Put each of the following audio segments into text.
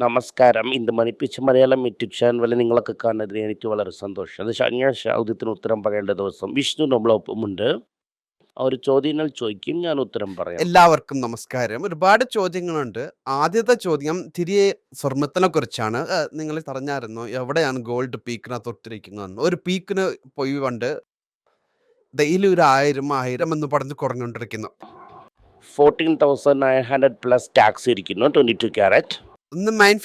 നമസ്കാരം. ഇന്ന് മണിപ്പിച്ച് മലയാളം യൂട്യൂബ് ചാനലിൽ നിങ്ങളൊക്കെ കാണുന്നതിന് എനിക്ക് വളരെ സന്തോഷം. അത് ശനിയാഴ്ചത്തിന് ഞാൻ ചോദ്യത്തിന് ഉത്തരം പറയേണ്ട ദിവസം വിഷ്ണു നമ്മളൊപ്പമുണ്ട് ഒരു ചോദ്യങ്ങൾ ചോദിക്കും ഞാൻ ഉത്തരം പറയാം. എല്ലാവർക്കും നമസ്കാരം. ഒരുപാട് ചോദ്യങ്ങളുണ്ട്. ആദ്യത്തെ ചോദ്യം തിരിയെ സ്വർണത്തിനെ കുറിച്ചാണ്. നിങ്ങൾ പറഞ്ഞായിരുന്നു എവിടെയാണ് ഗോൾഡ് പീക്കിനെ തൊട്ടിരിക്കുന്നതെന്ന്. ഒരു പീക്കിന് പോയി കൊണ്ട് ഡെയിലി ഒരു ആയിരം ആയിരം എന്ന് പറഞ്ഞ് കുറഞ്ഞുകൊണ്ടിരിക്കുന്നു. Fourteen thousand nine hundred plus tax ഇരിക്കുന്നു. ട്വന്റി ടു ക്യാരറ്റ് ഇന്ന് നയൻ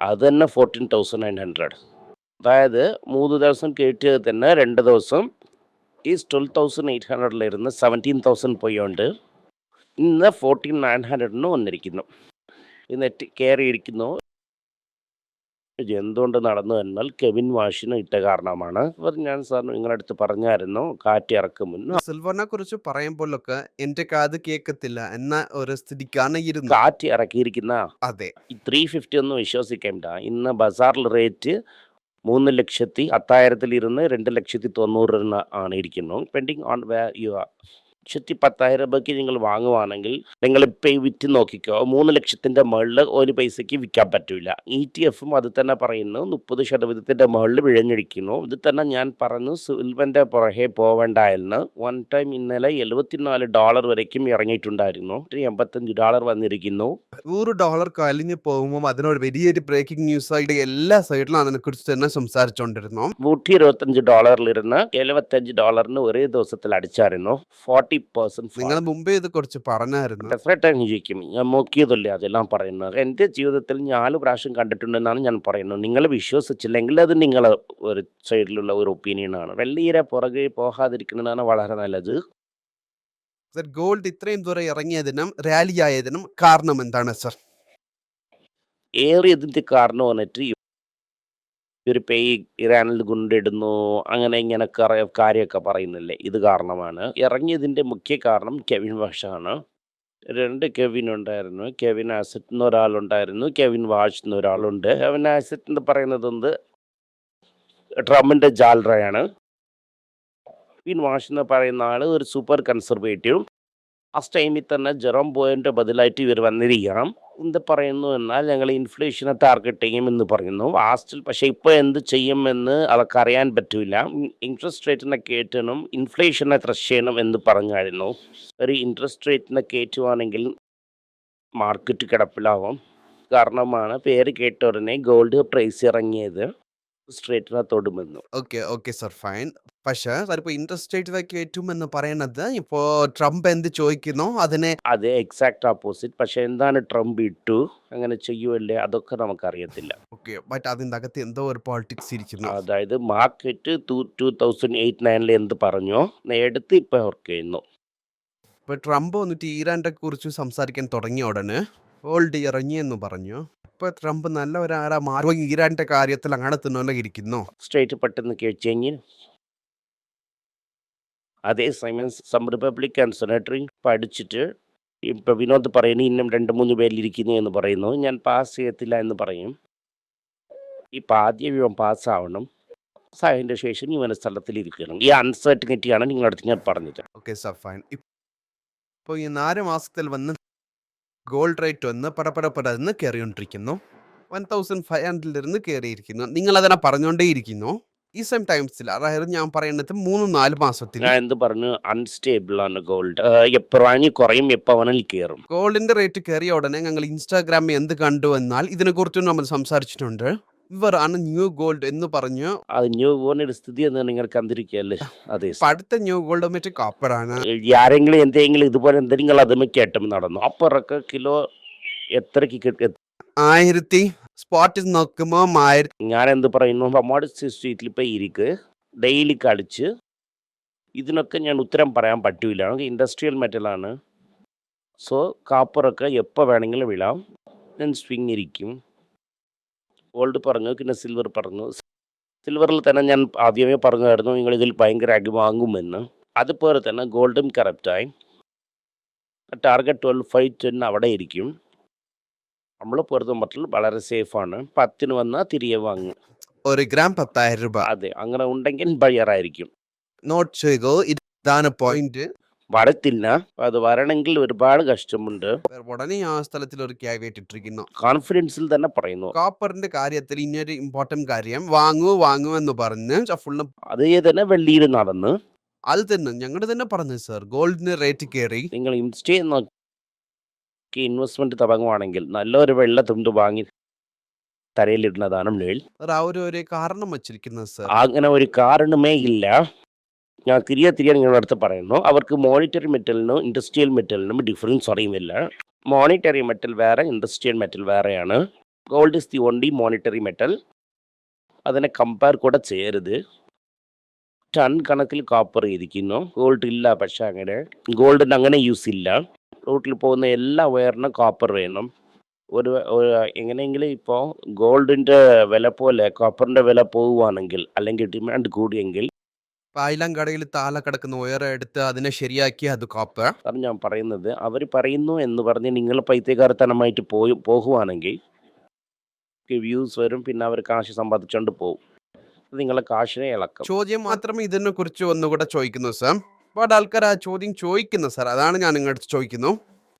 അത് തന്നെ ഫോർട്ടീൻ തൗസൻഡ് നയൻ ഹൺഡ്രഡ് അതായത് മൂന്ന് ദിവസം കേട്ടിയത് തന്നെ രണ്ട് ദിവസം ഈ ട്വൽവ് തൗസൻഡ് എയ്റ്റ് ഹൺഡ്രഡിലിരുന്ന് സെവന്റീൻ തൗസൻഡ് പോയോണ്ട്. ഇന്ന് ഫോർട്ടീൻ നയൻ ഹൺഡ്രഡിന് വന്നിരിക്കുന്നു. ഇന്ന് കയറിയിരിക്കുന്നു എന്തുകൊണ്ട് നടന്നു എന്നാൽ കെവിൻ വാഷിന് ഇട്ട കാരണമാണ്. അവർ ഞാൻ സാർ നിങ്ങളുടെ അടുത്ത് പറഞ്ഞായിരുന്നു കാറ്റ് ഇറക്കും മുന്നേ സിൽവറിനെ കുറിച്ച് പറയുമ്പോഴൊക്കെ എന്റെ കാത് കേൾക്കത്തില്ല എന്ന ഒരു സ്ഥിതിക്കാണ് ഇരുന്നത്. കാറ്റ് ഇറക്കിയിരിക്കുന്ന അതെ. ത്രീ ഫിഫ്റ്റി ഒന്നും വിശ്വസിക്കേണ്ട. ഇന്ന് ബസാറിൽ റേറ്റ് മൂന്ന് ലക്ഷത്തി പത്തായിരത്തിലിരുന്ന് രണ്ട് ലക്ഷത്തി തൊണ്ണൂറിന് ആണ് ഇരിക്കുന്നു. Pending on way you are ലക്ഷത്തി പത്തായിരം രൂപയ്ക്ക് നിങ്ങൾ വാങ്ങുവാണെങ്കിൽ നിങ്ങൾ ഇപ്പം വിറ്റ് നോക്കിക്കോ മൂന്ന് ലക്ഷത്തിന്റെ മുകളിൽ ഒരു പൈസയ്ക്ക് വിൽക്കാൻ പറ്റില്ല ഇ ടി എഫും അത് തന്നെ പറയുന്നു മുപ്പത് ശതമാനത്തിന്റെ മുകളിൽ വിഴഞ്ഞിരിക്കുന്നു ഇത് തന്നെ ഞാൻ പറഞ്ഞു സിൽവന്റെ പുറകെ പോവേണ്ട എന്ന് വൺ ടൈം ഇന്നലെ എഴുപത്തിനാല് ഡോളർ വരയ്ക്കും ഇറങ്ങിയിട്ടുണ്ടായിരുന്നു. എൺപത്തഞ്ച് ഡോളർ വന്നിരിക്കുന്നു. നൂറ് ഡോളർ കലിഞ്ഞ് പോകുമ്പോൾ അതിനോട് വലിയൊരു ബ്രേക്കിംഗ് ന്യൂസ് ആയിട്ട് എല്ലാ സൈഡിലും അതിനെ കുറിച്ച് തന്നെ സംസാരിച്ചുകൊണ്ടിരുന്നു നൂറ്റി ഇരുപത്തഞ്ച് ഡോളറിലിരുന്ന് എഴുപത്തഞ്ച് ഡോളറിന് ഒരേ ദിവസത്തിൽ അടിച്ചായിരുന്നു. ഫോർട്ടി പെർസെന്റ് നിങ്ങൾ മുമ്പേ ഇത് കുറച്ച് പറഞ്ഞായിരുന്നു. ഡെഫറേറ്റായി ചോദിക്കും. ഞാൻ നോക്കിയതല്ലേ അതെല്ലാം പറയുന്നത്. എന്റെ ജീവിതത്തിൽ നാല് പ്രാവശ്യം കണ്ടിട്ടുണ്ടെന്നാണ് ഞാൻ പറയുന്നത്. നിങ്ങൾ വിശ്വസിച്ചില്ലെങ്കിൽ അത് നിങ്ങളെ ഒരു സൈഡിലുള്ള ഒരു ഒപ്പീനിയനാണ് വെള്ളിയിരെ പുറകെ പോകാതിരിക്കുന്നതാണ് വളരെ നല്ലത്. സർ ഗോൾഡ് ഇത്രയും ദൂരം ഇറങ്ങിയതിനും റാലി ആയതിനും കാരണം എന്താണ് സർ ഏറിയതിന്റെ കാരണം വന്നിട്ട് ഇവർ പേ ഇറാനിൽ ഗുണ്ടിടുന്നു അങ്ങനെ ഇങ്ങനെ കാര്യമൊക്കെ പറയുന്നില്ലേ? ഇത് കാരണമാണ്. ഇറങ്ങിയതിന്റെ മുഖ്യ കാരണം കെവിൻ വാഷാണ് രണ്ട് കെവിൻ ഉണ്ടായിരുന്നു. കെവിൻ ആസറ്റ് എന്ന ഒരാളുണ്ടായിരുന്നു കെവിൻ വാഷ് എന്ന ഒരാളുണ്ട് കെവിൻ ആസറ്റ് എന്ന് പറയുന്നത് എന്ത്? ട്രംപിന്റെ ജാലറയാണ് കെവിൻ വാഷ് എന്ന് പറയുന്ന ആൾ ഒരു സൂപ്പർ കൺസർവേറ്റീവ് ടൈമിൽ തന്നെ ജെറോം ബോയന്റെ ബദലായിട്ട് ഇവർ വന്നിരിക്കണം. എന്ത് പറയുന്നു എന്നാൽ ഞങ്ങൾ ഇൻഫ്ലേഷനെ ടാർഗറ്റ് ചെയ്യും എന്ന് പറയുന്നു. ലാസ്റ്റിൽ പക്ഷേ ഇപ്പോൾ എന്ത് ചെയ്യുമെന്ന് അതൊക്കെ അറിയാൻ പറ്റില്ല ഇൻട്രസ്റ്റ് റേറ്റിനെ കയറ്റണം ഇൻഫ്ലേഷനെ ചെയ്യണം എന്ന് പറഞ്ഞായിരുന്നു. ഒരു ഇൻട്രസ്റ്റ് റേറ്റിനെ കയറ്റുവാണെങ്കിൽ മാർക്കറ്റ് കിടപ്പിലാവും. കാരണമാണ് പേര് കേട്ട ഉടനെ ഗോൾഡ് പ്രൈസ് ഇറങ്ങിയത്. സ്ട്രേറ്റിനെ തൊടുമെന്നു ഓക്കെ ഓക്കെ സർ. ഫൈൻ. പക്ഷേ സർ ഇപ്പോൾ ഇൻട്രസ്റ്റ് റേറ്റ് കയറ്റും എന്ന് പറയുന്നത് ഇപ്പോൾ ട്രംപ് എന്ത് ചോദിക്കുന്നു? അതിനെ അത് എക്സാക്ട് ഓപ്പോസിറ്റ്. പക്ഷെ എന്താണ് ട്രംപ് ഇട്ടു? അങ്ങനെ ചെയ്യുമല്ലേ അതൊക്കെ നമുക്കറിയത്തില്ല. ഓക്കെ ബട്ട് അതിന്റെ അകത്ത് എന്തോ ഒരു പോളിറ്റിക്സ് ഇരിക്കുന്നു. അതായത് market two two thousand eight നയനിൽ എന്ത് പറഞ്ഞോ? എടുത്ത് ഇപ്പോൾ വർക്ക് ചെയ്യുന്നു ഇപ്പോൾ ട്രംപ് വന്നിട്ട് ഇറാന്റെ കുറിച്ച് സംസാരിക്കാൻ തുടങ്ങിയ ഉടനെ ഗോൾഡ് ഇറങ്ങി എന്ന് പറഞ്ഞു. ഇപ്പൊ ട്രംപ് നല്ല ഒരാളെ മാറി ഇറാന്റെ കാര്യത്തിൽ അങ്ങനെ തന്നെ ഇരിക്കുന്നു. സ്ട്രേറ്റ് പെട്ടെന്ന് അതേ അതേസമയം സം റിപ്പബ്ലിക്കൻ സെനറ്ററി പഠിച്ചിട്ട് ഇപ്പം വിനോദ് പറയുന്നു ഇന്നും രണ്ട് മൂന്ന് പേരിലിരിക്കുന്നു എന്ന് പറയുന്നു. ഞാൻ പാസ് ചെയ്യത്തില്ല എന്ന് പറയും. ഇപ്പം ആദ്യം ഇവൻ പാസ്സാവണം സഹിന്റെ ശേഷം ഇവന്റെ സ്ഥലത്തിലിരിക്കണം ഈ അൺസർട്ടിനിറ്റിയാണ് നിങ്ങളുടെ അടുത്ത് ഞാൻ പറഞ്ഞത്. ഓക്കെ സർ ഫൈൻ ഇപ്പോൾ ഈ നാല് മാസത്തിൽ വന്ന് ഗോൾഡ് റേറ്റ് വന്ന് പടപടപടന്ന് കയറിക്കൊണ്ടിരിക്കുന്നു വൺ തൗസൻഡ് ഫൈവ് ഹൺഡ്രഡിലിരുന്ന് കയറിയിരിക്കുന്നു നിങ്ങൾ അതിനെ പറഞ്ഞുകൊണ്ടേയിരിക്കുന്നു ഈ സെയിം ടൈംസിൽ അതായത് ഞാൻ പറയുന്നത് മൂന്ന് നാല് മാസത്തിൽ. ഞാൻ എന്ത് പറഞ്ഞു? അൺസ്റ്റേബിൾ ആണ് ഗോൾഡ് എപ്പോഴാണ് കുറയും എപ്പോ വേണമെങ്കിൽ കയറും ഗോൾഡിന്റെ റേറ്റ് കയറിയ ഉടനെ ഞങ്ങൾ ഇൻസ്റ്റാഗ്രാമിൽ എന്ത് കണ്ടു എന്നാൽ ഇതിനെക്കുറിച്ചും നമ്മൾ സംസാരിച്ചിട്ടുണ്ട്. ഇവരാണ് ന്യൂ ഗോൾഡ് എന്ന് പറഞ്ഞു അത് ന്യൂ ഗോൾഡിന്റെ സ്ഥിതി എന്ന് നിങ്ങൾക്ക് കണ്ടിരിക്കുകയല്ലേ? അതെ. ഇപ്പൊ അടുത്ത ന്യൂ ഗോൾഡ് മറ്റേ ആണ് ആരെങ്കിലും എന്തെങ്കിലും ഇതുപോലെ എന്തെങ്കിലും അതുമേ കേട്ടും നടന്നു. അപ്പറൊക്കെ കിലോ എത്രക്ക് കിട്ടും ആയിരത്തി സ്പോട്ടിൽ നോക്കുമ്പോൾ ആയിരത്തി ഞാൻ എന്ത് പറയുന്നു മോഡസ്റ്റ് സ്ട്രീറ്റിൽ ഇപ്പോൾ ഇരിക്ക്. ഡെയിലി കളിച്ച്. ഇതിനൊക്കെ ഞാൻ ഉത്തരം പറയാൻ പറ്റൂല. ഇൻഡസ്ട്രിയൽ മെറ്റലാണ് സോ കാപ്പറൊക്കെ എപ്പോൾ വേണമെങ്കിലും വിടാം ഞാൻ സ്വിങ് ഇരിക്കും. ഗോൾഡ് പറഞ്ഞു പിന്നെ സിൽവർ പറഞ്ഞു. സിൽവറിൽ തന്നെ ഞാൻ ആദ്യമേ പറഞ്ഞായിരുന്നു നിങ്ങൾ ഇതിൽ ഭയങ്കര അടി വാങ്ങുമെന്ന് അതുപോലെ തന്നെ ഗോൾഡും കറക്റ്റായി ടാർഗറ്റ് ട്വൽവ് ഫൈവ് ടെൻ അവിടെ ഇരിക്കും. നമ്മൾ പൊറുത്ത മട്ടിൽ വളരെ സേഫാണ് പത്തിന് വന്നാൽ തിരികെ വാങ്ങും ഒരു ഗ്രാം പത്തായിരം രൂപ. അതെ അങ്ങനെ ഉണ്ടെങ്കിൽ ബയറായിരിക്കും നോട്ട് ചെയ്യുക ഇതാണ് പോയിന്റ് വരത്തില്ല അത് വരണമെങ്കിൽ ഒരുപാട് കഷ്ടമുണ്ട്. ഉടനെ ആ സ്ഥലത്തിൽ ഒരു ക്യാവിയേറ്റ് ഇട്ടിരിക്കുന്നു. കോൺഫിഡൻസിൽ തന്നെ പറയുന്നു. കോപ്പറിന്റെ കാര്യത്തിൽ ഇനിയൊരു ഇമ്പോർട്ടന്റ് കാര്യം. വാങ്ങൂ വാങ്ങൂ എന്ന് പറഞ്ഞ് ഫുള്ള് അതേ തന്നെ വെള്ളിയിൽ നടന്ന്. അത് തന്നെ. ഞങ്ങളുടെ തന്നെ പറഞ്ഞു സർ ഗോൾഡിന് റേറ്റ് കയറി. നിങ്ങൾ ഇൻസ്റ്റേ നോക്കി. ഇൻവെസ്റ്റ്മെന്റ് തുടങ്ങുവാണെങ്കിൽ നല്ലൊരു വെള്ള തുണ്ട് വാങ്ങി തരയിലിടുന്നതാണ് മേൽ. സർ ആ ഒരു ഒരു കാരണം വച്ചിരിക്കുന്നത് സർ അങ്ങനെ ഒരു കാരണമേ ഇല്ല. ഞാൻ തിരികെ തിരികെ നിങ്ങളുടെ അടുത്ത് പറയുന്നു. അവർക്ക് മോണിറ്ററി മെറ്റലിനും ഇൻഡസ്ട്രിയൽ മെറ്റലിനും ഡിഫറൻസ് അറിയുന്നില്ല. മോണിറ്ററി മെറ്റൽ വേറെ ഇൻഡസ്ട്രിയൽ മെറ്റൽ വേറെയാണ്. Gold is the only monetary metal അതിനെ കമ്പയർ കൂടെ ചെയ്യരുത്. ടൺ കണക്കിൽ കോപ്പർ ഇരിക്കുന്നു. ഗോൾഡ് ഇല്ല പക്ഷെ അങ്ങനെ ഗോൾഡിന് അങ്ങനെ യൂസ് ഇല്ല. റൂട്ടിൽ പോകുന്ന എല്ലാ വയറിനും കോപ്പർ വേണം. ഒരു എങ്ങനെയെങ്കിലും ഇപ്പോൾ ഗോൾഡിന്റെ വില പോലെ കോപ്പറിന്റെ വില പോവുകയാണെങ്കിൽ അല്ലെങ്കിൽ ഡിമാൻഡ് കൂടിയെങ്കിൽ പായിലാം കടയിൽ താഴെ കിടക്കുന്ന ഉയരെടുത്ത് അതിനെ ശരിയാക്കി അത് കോപ്പ്. അതാണ് ഞാൻ പറയുന്നത്. അവർ പറയുന്നു എന്ന് പറഞ്ഞ് നിങ്ങൾ പൈത്യകാരത്തനമായിട്ട് പോയി പോകുവാണെങ്കിൽ വ്യൂസ് വരും പിന്നെ അവർ കാശ് സമ്പാദിച്ചുകൊണ്ട് പോകും നിങ്ങളെ കാശിനെ ഇളക്കും. ചോദ്യം മാത്രമേ ഇതിനെ കുറിച്ച് ഒന്നുകൂടെ ചോദിക്കുന്നു സർ ഒരുപാട് ആൾക്കാർ ആ ചോദ്യം ചോദിക്കുന്നു സർ അതാണ് ഞാൻ നിങ്ങളുടെ ചോദിക്കുന്നു.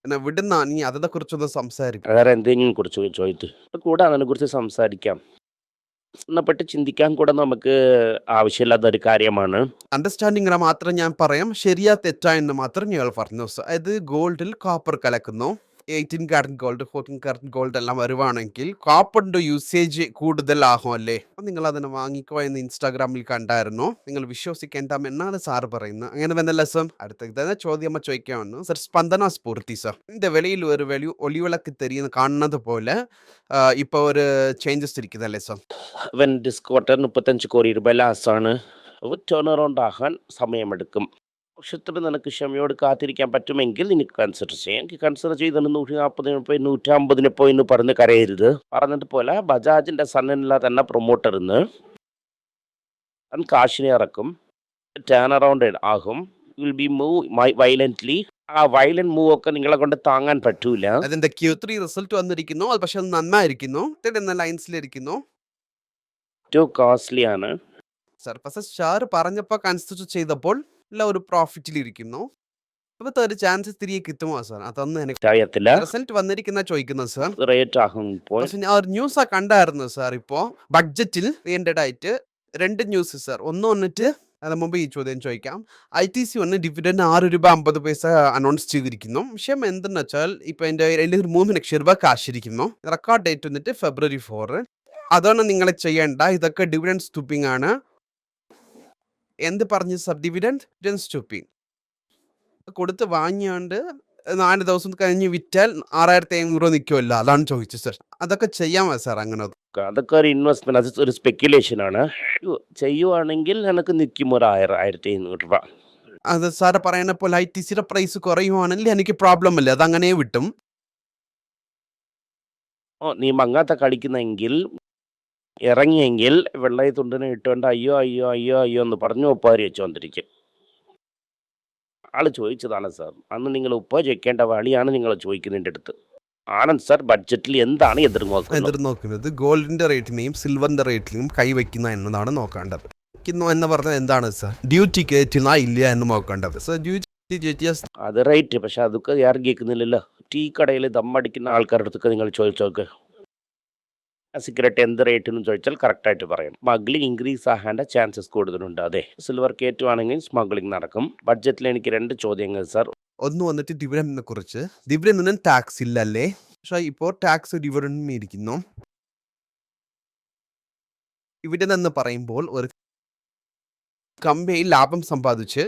എന്നെ വിടുന്ന നീ അതിനെ കുറിച്ചൊന്ന് സംസാരിക്കും. വേറെ എന്തെങ്കിലും കുറിച്ച് ചോദിച്ചു കൂടെ അതിനെ കുറിച്ച് സംസാരിക്കാം. എന്നെപ്പെട്ട് ചിന്തിക്കാൻ കൂടെ നമുക്ക് ആവശ്യമില്ലാത്ത ഒരു കാര്യമാണ്. അണ്ടർസ്റ്റാൻഡിങ്ങിനെ മാത്രം ഞാൻ പറയാം. ശരിയാ തെറ്റാ എന്ന് മാത്രം ഞങ്ങൾ പറഞ്ഞു. അതായത് ഗോൾഡിൽ copper കലക്കുന്നു. Eighteen carat gold fourteen carat gold എല്ലാം വരുവാണെങ്കിൽ കോപ്പറിന്റെ യൂസേജ് കൂടുതലാകും അല്ലേ? അപ്പം നിങ്ങൾ അതിനെ വാങ്ങിക്കോ എന്ന് ഇൻസ്റ്റാഗ്രാമിൽ കണ്ടായിരുന്നു. നിങ്ങൾ വിശ്വസിക്കേണ്ട എന്നാണ് സാറ് പറയുന്നത്. അങ്ങനെ വന്ന സർ അടുത്ത ചോദ്യം വന്നു സർ സ്പന്ദന സ്ഫൂർത്തി സർ ഇതിന്റെ വെളിയിൽ ഒരു വെളി ഒളിവിളക്ക് തെരിയുന്ന കാണുന്നത് പോലെ ഇപ്പൊ ഒരു ചേഞ്ചസ് ഇരിക്കുന്നല്ലേ സർ അവൻ ഡിസ്കോട്ടർ മുപ്പത്തഞ്ച് കോടി രൂപ ലാസാണ് ടേൺ അറൗണ്ട് ആകാൻ സമയമെടുക്കും. പക്ഷെ ഇത്ര നിനക്ക് ക്ഷമയോട് കാത്തിരിക്കാൻ പറ്റുമെങ്കിൽ നിനക്ക് കൺസിഡർ ചെയ്യാം. എനിക്ക് കൺസിഡർ ചെയ്തിട്ട് നൂറ്റി നാൽപ്പതിന് പോയി നൂറ്റി അമ്പതിന് പോയി എന്ന് പറഞ്ഞ് കരയരുത്. പറഞ്ഞത് പോലെ ബജാജിന്റെ സണ്ണില്ല തന്നെ പ്രൊമോട്ടറിന്ന് അവൻ കാശിനെ ഇറക്കും. ടേൺ അറൗണ്ട് ആകും. വിൽ ബി മൂവ് വയലന്റ്ലി ആ വയലന്റ് മൂവ് ഒക്കെ നിങ്ങളെ കൊണ്ട് താങ്ങാൻ പറ്റൂല. അതിന്റെ ക്യൂ ത്രീ റിസൾട്ട് വന്നിരിക്കുന്നു. അത് പക്ഷെ അത് നന്നായിരിക്കുന്നു. എന്ന ലൈൻസിലിരിക്കുന്നു ഏറ്റവും കോസ്റ്റ്ലി ആണ്. സർ പക്ഷെ ഷാർ പറഞ്ഞപ്പോൾ കൺസിഡർ ചെയ്തപ്പോൾ എല്ലാം ഒരു പ്രോഫിറ്റിൽ ഇരിക്കുന്നു തേർഡ് ചാൻസസ് ചാൻസ് തിരികെ കിട്ടുമോ സാർ അതൊന്നും എനിക്ക് അറിയത്തില്ല റിസൾട്ട് വന്നിരിക്കുന്ന ചോദിക്കുന്നത് സാർ റേറ്റ് ആകും പക്ഷെ ഞാൻ ഒരു ന്യൂസ് കണ്ടായിരുന്നു സാർ ഇപ്പോ. ബഡ്ജറ്റിൽ വേണ്ടഡ് ആയിട്ട് രണ്ട് ന്യൂസ് സാർ ഒന്ന് വന്നിട്ട് അത് മുമ്പ് ഈ ചോദ്യം ചോദിക്കാം. ഐ ടി സി വന്ന് ഡിവിഡൻഡ് ആറ് രൂപ അമ്പത് പൈസ അനൗൺസ് ചെയ്തിരിക്കുന്നു. വിഷയം എന്തെന്ന് വെച്ചാൽ ഇപ്പൊ എന്റെ ഒരു മൂന്ന് ലക്ഷം രൂപ കാശിരിക്കുന്നു. റെക്കോർഡ് ഡേറ്റ് വന്നിട്ട് ഫെബ്രുവരി ഫോർ അതാണ് നിങ്ങൾ ചെയ്യേണ്ട. ഇതൊക്കെ ഡിവിഡൻഡ് സ്റ്റൂപ്പിംഗ് ആണ്. എന്ത് പറഞ്ഞ് sub dividend tens to P. കൊടുത്ത് വാങ്ങിയാണ്ട് നാല് ദിവസം കഴിഞ്ഞ് വിറ്റാൽ ആറായിരത്തി അഞ്ഞൂറ് നിൽക്കുമല്ലോ അതാണ് ചോദിച്ചത് സാർ അതൊക്കെ ചെയ്യാമോ സാർ അങ്ങനെ അതൊക്കെ ഒരു ഇൻവെസ്റ്റ്മെന്റ് അത് ഒരു സ്പെക്യുലേഷൻ ആണ്. ചെയ്യുവാണെങ്കിൽ എനിക്ക് നിൽക്കും ഒരു ആയിരം ആയിരത്തി അഞ്ഞൂറ് രൂപ അത് സാറ് പറയുന്ന പോലെ ഐ ടി സിയുടെ പ്രൈസ് കുറയുവാണെങ്കിൽ എനിക്ക് പ്രോബ്ലം ഇല്ല. അത് അങ്ങനെ വിട്ടും. ഓ നീ മങ്ങാത്ത കളിക്കുന്നെങ്കിൽ ഇറങ്ങിയെങ്കിൽ വെള്ളയി തുണ്ടിനെ ഇട്ടുകൊണ്ട് അയ്യോ അയ്യോ അയ്യോ അയ്യോ എന്ന് പറഞ്ഞു ഉപ്പാരി വെച്ചുകൊണ്ടിരിക്കും ആൾ ചോദിച്ചതാണ് സാർ അന്ന് നിങ്ങൾ ഉപ്പ ചോദിക്കേണ്ട വഴിയാണ് നിങ്ങൾ ചോദിക്കുന്നതിന്റെ അടുത്ത്. ആനന്ദ് സാർ ബഡ്ജറ്റിൽ എന്താണ് എതിർനോക്കുന്നത്? എതിർ നോക്കുന്നത് ഗോൾഡിന്റെ റേറ്റിനെയും സിൽവറിന്റെ റേറ്റിനെയും കൈവയ്ക്കുന്ന എന്നതാണ് നോക്കേണ്ടത്. എന്ന് പറഞ്ഞാൽ എന്താണ് സാർ? ഡ്യൂട്ടി കയറ്റുന്ന ഇല്ല എന്ന് നോക്കേണ്ടത്. സാർ ഡ്യൂട്ടി അത് റേറ്റ് പക്ഷെ അതൊക്കെ ആരും കേൾക്കുന്നില്ലല്ലോ ടീ കടയിൽ ദമ്മടിക്കുന്ന ആൾക്കാരുടെ അടുത്തൊക്കെ നിങ്ങൾ ചോദിച്ചു സിഗരറ്റ് എന്ത് റേറ്റിനും ചോദിച്ചാൽ കറക്റ്റായിട്ട് പറയും. സ്മഗ്ലിംഗ് ഇൻക്രീസ് ആകാന്റെ ചാൻസസ് കൂടുതലുണ്ട്. അതെ സിൽവർ കയറ്റുവാണെങ്കിൽ സ്മഗ്ലിംഗ് നടക്കും. ബഡ്ജറ്റിൽ എനിക്ക് രണ്ട് ചോദ്യങ്ങൾ സർ ഒന്ന് വന്നിട്ട് ഡിവിഡൻഡിനെ കുറിച്ച്. ഡിവിഡന്റിനും ടാക്സ് ഇല്ലല്ലേ? പക്ഷെ ഇപ്പോൾ ടാക്സ് ഡിവിഡന്റും ഇരിക്കുന്നു. ഡിവിഡൻ എന്ന് പറയുമ്പോൾ ഒരു കമ്പനി ലാഭം സമ്പാദിച്ച്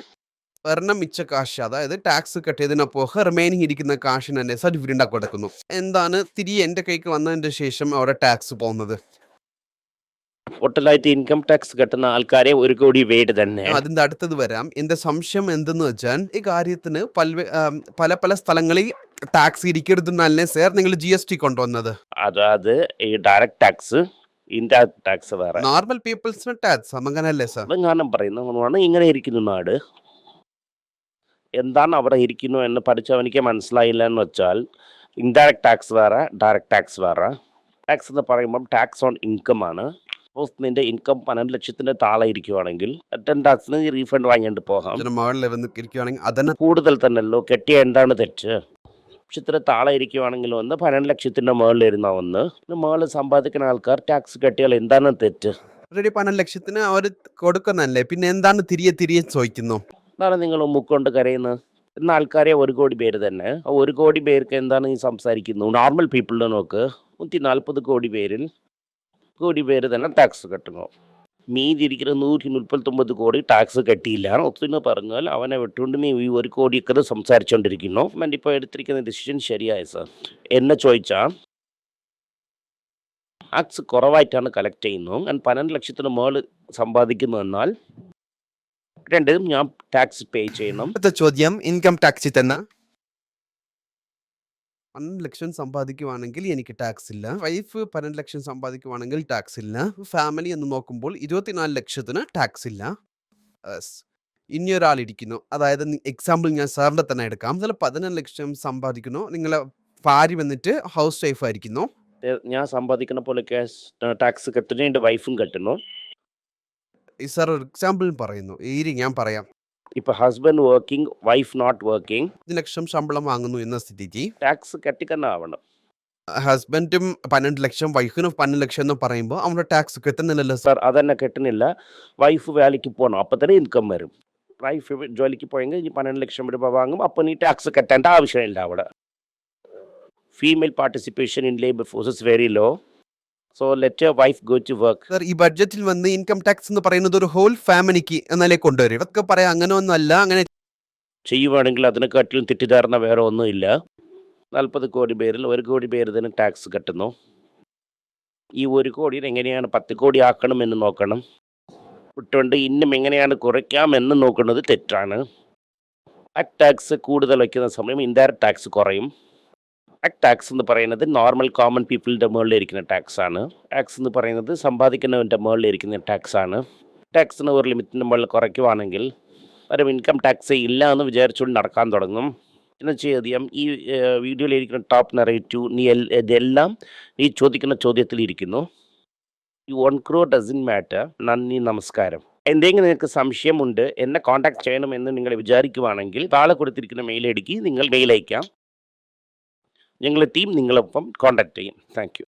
ഒരെണ്ണം മിച്ച കാശ് അതായത് ടാക്സ് കട്ടിയതിനെ പോക റിമൈനിങ് ഇരിക്കുന്ന കാശിന് തന്നെ സർട്ടിഫിക്കറ്റ് ഉണ്ടാക്കി കൊടുക്കുന്നു. എന്താണ് തിരികെ എന്റെ കൈക്ക് വന്നതിന് ശേഷം അവിടെ ടാക്സ് പോകുന്നത്? ടോട്ടലായിട്ട് ഇൻകം ടാക്സ് കെട്ടുന്ന ആൾക്കാരെ ഒരു കോടി വേട് തന്നെ. അതിന്റെ അടുത്തത് വരാം. എന്റെ സംശയം എന്തെന്ന് വെച്ചാൽ ഈ കാര്യത്തിന് പല പല പല സ്ഥലങ്ങളിൽ ടാക്സ് ഇരിക്കരുതെന്നല്ലേ സാർ നിങ്ങൾ ജി എസ് ടി കൊണ്ടുവന്നത്. അതായത് ഈ ഡയറക്ട് ടാക്സ് ഇൻഡയറക്ട് ടാക്സ് വേറെ. നോർമൽ പീപ്പിൾസിന് ടാക്സ് അങ്ങനല്ലേ സാർ ഞാൻ പറയുന്ന ഇങ്ങനെ ഇരിക്കുന്ന നാട്. എന്താണ് അവിടെ ഇരിക്കുന്നു എന്ന് പഠിച്ചവനിക്ക് മനസ്സിലായില്ല എന്ന് വെച്ചാൽ ഇൻഡയറക്ട് ടാക്സ് വേറെ ഡയറക്റ്റ് ടാക്സ് വേറെ. ടാക്സ് എന്ന് പറയുമ്പം ടാക്സ് ഓൺ ഇൻകം ആണ്. സപ്പോസ് നിന്റെ ഇൻകം പന്ത്രണ്ട് ലക്ഷത്തിന്റെ താഴെ ഇരിക്കുവാണെങ്കിൽ ടെൻ ടാക്സിന് റീഫണ്ട് വാങ്ങിയിട്ട് പോകാം. കൂടുതൽ തന്നെയല്ലോ കെട്ടിയ എന്താണ് തെറ്റ്? ലക്ഷത്തിന് താഴെ ഇരിക്കുവാണെങ്കിൽ ഒന്ന് പന്ത്രണ്ട് ലക്ഷത്തിന്റെ മുകളിൽ ഇരുന്ന ഒന്ന്. മുകളിൽ സമ്പാദിക്കുന്ന ആൾക്കാർ ടാക്സ് കെട്ടിയാൽ എന്താണ് തെറ്റ്? ഓൾറെഡി പന്ത്രണ്ട് ലക്ഷത്തിന് അവർ കൊടുക്കുന്നല്ലേ പിന്നെ എന്താണ് തിരികെ തിരികെ ചോദിക്കുന്നു? എന്താണ് നിങ്ങൾ മുക്കൊണ്ട് കരയുന്നത്? എന്ന ആൾക്കാരെ ഒരു കോടി പേര് തന്നെ. ഒരു കോടി പേർക്ക് എന്താണ് ഈ സംസാരിക്കുന്നത്? നോർമൽ പീപ്പിളിനെ നോക്ക്. നൂറ്റി നാൽപ്പത് കോടി പേരിൽ കോടി പേര് തന്നെ ടാക്സ് കെട്ടണോ മീതി ഇരിക്കുന്ന നൂറ്റി മുപ്പത്തൊമ്പത് കോടി ടാക്സ് കെട്ടിയില്ല. ഒത്തിരി പറഞ്ഞാൽ അവനെ വിട്ടുകൊണ്ട് നീ ഈ ഒരു കോടിയൊക്കെ സംസാരിച്ചുകൊണ്ടിരിക്കുന്നു ഇപ്പോൾ എടുത്തിരിക്കുന്ന ഡിസിഷൻ ശരിയായ സാർ എന്നെ ചോദിച്ചാൽ ടാക്സ് കുറവായിട്ടാണ് കളക്ട് ചെയ്യുന്നത് ഞാൻ പന്ത്രണ്ട് ലക്ഷത്തിന് മുകളിൽ സമ്പാദിക്കുന്നു എന്നാൽ രണ്ടും ഞാൻ ടാക്സ് പേ ചെയ്യണം. അടുത്ത ചോദ്യം ഇൻകം ടാക്സ് തന്നെ. പന്ത്രണ്ട് ലക്ഷം സമ്പാദിക്കുവാണെങ്കിൽ എനിക്ക് ടാക്സ് ഇല്ല. വൈഫ് പന്ത്രണ്ട് ലക്ഷം സമ്പാദിക്കുവാണെങ്കിൽ ടാക്സ് ഇല്ല. ഫാമിലി എന്ന് നോക്കുമ്പോൾ ഇരുപത്തിനാല് ലക്ഷത്തിന് ടാക്സ് ഇല്ല. Yes. ഇനി ഒരാൾ ഇരിക്കുന്നു. അതായത് എക്സാമ്പിൾ ഞാൻ സാറിന്റെ തന്നെ എടുക്കാം. അതിൽ പതിനൊന്ന് ലക്ഷം സമ്പാദിക്കുന്നു. നിങ്ങളെ ഭാര്യ വന്നിട്ട് ഹൗസ് വൈഫ് ആയിരിക്കുന്നു ഞാൻ സമ്പാദിക്കുന്ന പോലെ ടാക്സ് കെട്ടുന്നു. എന്റെ വൈഫും കെട്ടുന്നു. സാർ ഒരു എക്സാമ്പിൾ പറയുന്നു. ഈ ഞാൻ പറയാം. ഇപ്പൊ husband working wife not working. പത്ത് ലക്ഷം ശമ്പളം വാങ്ങുന്നു എന്ന സ്ഥിതിക്ക് ടാക്സ് കെട്ടിക്കന്നെ ആവണം ഹസ്ബൻഡും പന്ത്രണ്ട് ലക്ഷം വൈഫിനും പന്ത്രണ്ട് ലക്ഷം എന്ന് പറയുമ്പോൾ അവരുടെ ടാക്സ് കിട്ടുന്നില്ലല്ലോ സാർ. സാർ അതന്നെ കെട്ടുന്നില്ല. വൈഫ് വേലയ്ക്ക് പോകണം അപ്പോൾ തന്നെ ഇൻകം വരും. വൈഫ് ജോലിക്ക് പോയെങ്കിൽ ഇനി പന്ത്രണ്ട് ലക്ഷം രൂപ വാങ്ങും അപ്പോൾ നീ ടാക്സ് കെട്ടേണ്ട ആവശ്യമില്ല അവിടെ. Female participation in labour forces very low so let your wife go to work sir ഈ ബഡ്ജറ്റിൽ വന്ന് ഇൻകം ടാക്സ് എന്ന് പറയുന്നത് ഒരു ഹോൾ ഫാമിലിക്ക് എന്നാലേ കൊണ്ടുവരും. ഇതൊക്കെ പറയാം അങ്ങനെ ഒന്നും അല്ല അങ്ങനെ ചെയ്യുവാണെങ്കിൽ അതിനെക്കാട്ടിലും തെറ്റിദ്ധാരണ വേറെ ഒന്നുമില്ല നാൽപ്പത് കോടി പേരിൽ ഒരു കോടി പേര് ഇതിന് ടാക്സ് കെട്ടുന്നു. ഈ ഒരു കോടിയിൽ എങ്ങനെയാണ് പത്ത് കോടി ആക്കണമെന്ന് നോക്കണം? വിട്ടുകൊണ്ട് ഇന്നും എങ്ങനെയാണ് കുറയ്ക്കാമെന്ന് നോക്കുന്നത് തെറ്റാണ്. ആ ടാക്സ് കൂടുതൽ വയ്ക്കുന്ന സമയം ഇൻഡയറക്റ്റ് ടാക്സ് കുറയും. ടാക്സ് എന്ന് പറയുന്നത് നോർമൽ കോമൺ പീപ്പിളിന്റെ മുകളിൽ ഇരിക്കുന്ന ടാക്സ് എന്ന് പറയുന്നത് സമ്പാദിക്കുന്നവന്റെ ടാക്സ് ആണ്. ടാക്സിന് ഒരു ലിമിറ്റിന്റെ മുകളിൽ കുറയ്ക്കുവാണെങ്കിൽ ഒരു ഇൻകം ടാക്സ് ഇല്ല എന്ന് വിചാരിച്ചുകൊണ്ട് നടക്കാൻ തുടങ്ങും. എന്ന് ചോദ്യം ഈ വീഡിയോയിലിരിക്കുന്ന ടോപ്പ് നെറേറ്റീവ് നീ ഇതെല്ലാം നീ ചോദിക്കുന്ന ചോദ്യത്തിലിരിക്കുന്നു. ഈ വൺ ക്രോ ഡസൻ മാറ്റർ നന്ദി നമസ്കാരം. എന്തെങ്കിലും നിങ്ങൾക്ക് സംശയമുണ്ട് എന്നെ കോൺടാക്ട് ചെയ്യണമെന്ന് നിങ്ങൾ വിചാരിക്കുവാണെങ്കിൽ താളെ കൊടുത്തിരിക്കുന്ന മെയിൽ ഐ ഡിക്ക് നിങ്ങൾ മെയിൽ അയക്കാം. ഞങ്ങളുടെ ടീം നിങ്ങളൊപ്പം കോൺടാക്ട് ചെയ്യും. താങ്ക്